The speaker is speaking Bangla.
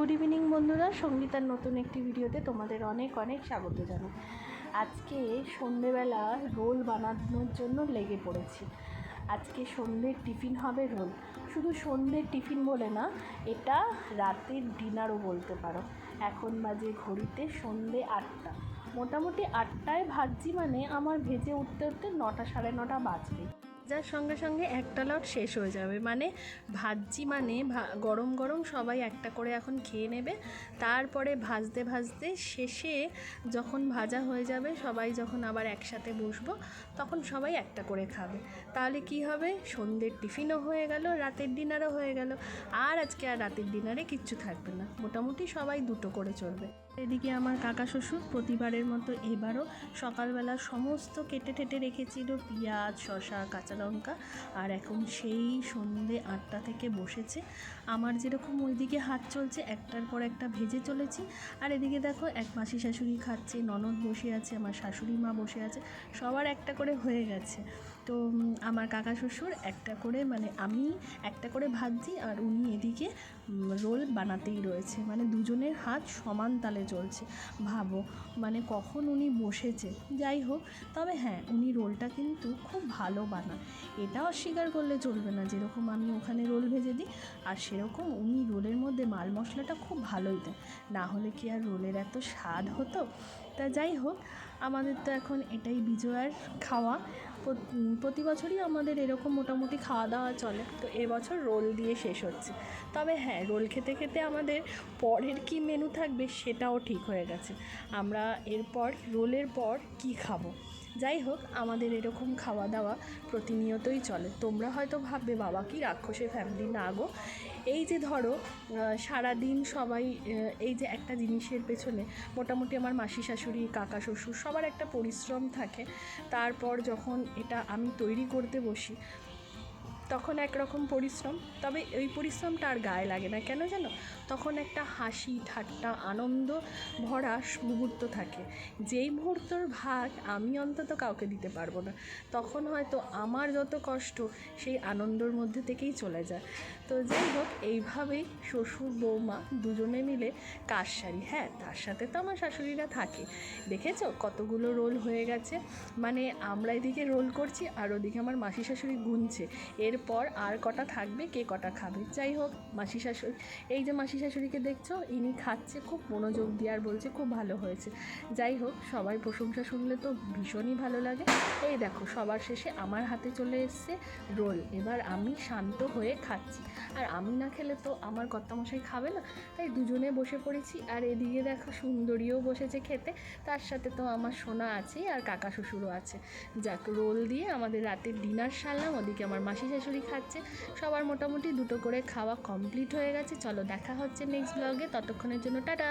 গুড ইভিনিং বন্ধুরা। সঙ্গীতার নতুন একটি ভিডিওতে তোমাদের অনেক অনেক স্বাগত জানাই। আজকে সন্ধেবেলা রোল বানানোর জন্য লেগে পড়েছি। আজকে সন্ধ্যের টিফিন হবে রোল। শুধু সন্ধ্যের টিফিন বলে না, এটা রাতের ডিনারও বলতে পারো। এখন বাজে ঘড়িতে সন্ধে আটটা। মোটামুটি আটটায় ভাজছি মানে আমার ভেজে উঠতে উঠতে নটা সাড়ে নটা বাজবে। যার সঙ্গে সঙ্গে একটা লট শেষ হয়ে যাবে। মানে ভাজছি মানে গরম গরম সবাই একটা করে এখন খেয়ে নেবে। তারপরে ভাজতে ভাজতে শেষে যখন ভাজা হয়ে যাবে, সবাই যখন আবার একসাথে বসবো, তখন সবাই একটা করে খাবে। তাহলে কি হবে? সন্ধ্যের টিফিনও হয়ে গেল, রাতের ডিনারও হয়ে গেল। আর আজকে আর রাতের ডিনারে কিচ্ছু থাকবে না। মোটামুটি সবাই দুটো করে চলবে। এদিকে আমার কাকা শ্বশুর প্রতিবারের মতো এবারও সকালবেলা সমস্ত কেটে টেটে রেখেছিল পেঁয়াজ, শসা, কাঁচা লঙ্কা আর এখন সেই সন্ধে আটটা থেকে বসেছে। আমার যেরকম ওইদিকে হাত চলছে, একটার পর একটা ভেজে চলেছি। আর এদিকে দেখো, এক মাসি শাশুড়ি খাচ্ছে, ননদ বসে আছে, আমার শাশুড়ি মা বসে আছে, সবার একটা করে হয়ে গেছে। তো আমার কাকা শ্বশুর একটা করে মানে আমি একটা করে ভাজছি আর উনি এদিকে রোল বানাতেই রয়েছে। মানে দুজনের হাত সমান তালে চলছে। ভাবো মানে কখন উনি বসেছে? যাই হোক, তবে হ্যাঁ উনি রোলটা কিন্তু খুব ভালো বানান। এটা অস্বীকার করলে চলবে না, যেরকম আমি ওখানে রোল ভেজে দিই, আর সেরকম উনি রোলের মধ্যে মাল মশলাটা খুব ভালোই দেন। না হলে কি আর রোলের এত স্বাদ হতো? তা যাই হোক, আমাদের তো এখন এটাই বিজয়ার খাওয়া। প্রত- বছরই আমাদের এরকম মোটামুটি খাওয়া দাওয়া চলে। তো এবছর রোল দিয়ে শেষ হচ্ছে। তবে হ্যাঁ রোল খেতে খেতে আমাদের পরের কি মেনু থাকবে সেটাও ঠিক হয়ে গেছে। আমরা এরপর, রোলের পর কি খাব? যাই হোক, আমাদের এরকম খাওয়া দাওয়া প্রতিনিয়তই চলে। তোমরা হয়তো ভাববে, বাবা কি রাক্ষসে ফ্যামিলি না গো। এই যে ধরো সারাদিন সবাই এই যে একটা জিনিসের পেছনে মোটামুটি আমার মাসি শাশুড়ি, কাকা শ্বশুর সবার একটা পরিশ্রম থাকে। তারপর যখন এটা আমি তৈরি করতে বসি তখন একরকম পরিশ্রম, তবে ওই পরিশ্রমটা আর গায়ে লাগে না। কেন জানো? তখন একটা হাসি, ঠাট্টা, আনন্দ ভরা মুহূর্ত থাকে। যেই মুহূর্তর ভাগ আমি অন্তত কাউকে দিতে পারব না। তখন হয়তো আমার যত কষ্ট, সেই আনন্দর মধ্যে থেকেই চলে যায়। তো যাই হোক, এইভাবেই শ্বশুর, বৌমা দুজনে মিলে কাজ সারি হ্যাঁ তার সাথে তো আমার শাশুড়িরা থাকে। দেখেছ? কতগুলো রোল হয়ে গেছে। মানে আমরা এদিকে রোল করছি আর ওদিকে আমার মাসি শাশুড়ি গুনছে। এরপর আর কটা থাকবে, কে কটা খাবে। যাই হোক মাসি শাশুড়ি এই যে মাসি শাশুড়িকে দেখছ, ইনি খাচ্ছে, খুব মনোযোগ দিয়ে আর বলছে, খুব ভালো হয়েছে। যাই হোক, সবাই প্রশংসা শুনলে তো ভীষণই ভালো লাগে। এই দেখো, সবার শেষে আমার হাতে চলে এসছে রোল। এবার আমি শান্ত হয়ে খাচ্ছি। আর আমি না খেলে তো আমার কর্তামশাই খাবে না। তাই দুজনে বসে পড়েছি। আর এদিকে দেখো, সুন্দরীও বসেছে খেতে। তার সাথে তো আমার সোনা আছেই, আর কাকা শ্বশুরও আছে। যাক, রোল দিয়ে আমাদের রাতের ডিনার সারলাম। ওদিকে আমার মাসি শাশুড়ি খাচ্ছে। সবার মোটামুটি দুটো করে খাওয়া কমপ্লিট হয়ে গেছে। চলো দেখা হচ্ছে নেক্সট ব্লগে ততক্ষণের জন্য টাটা!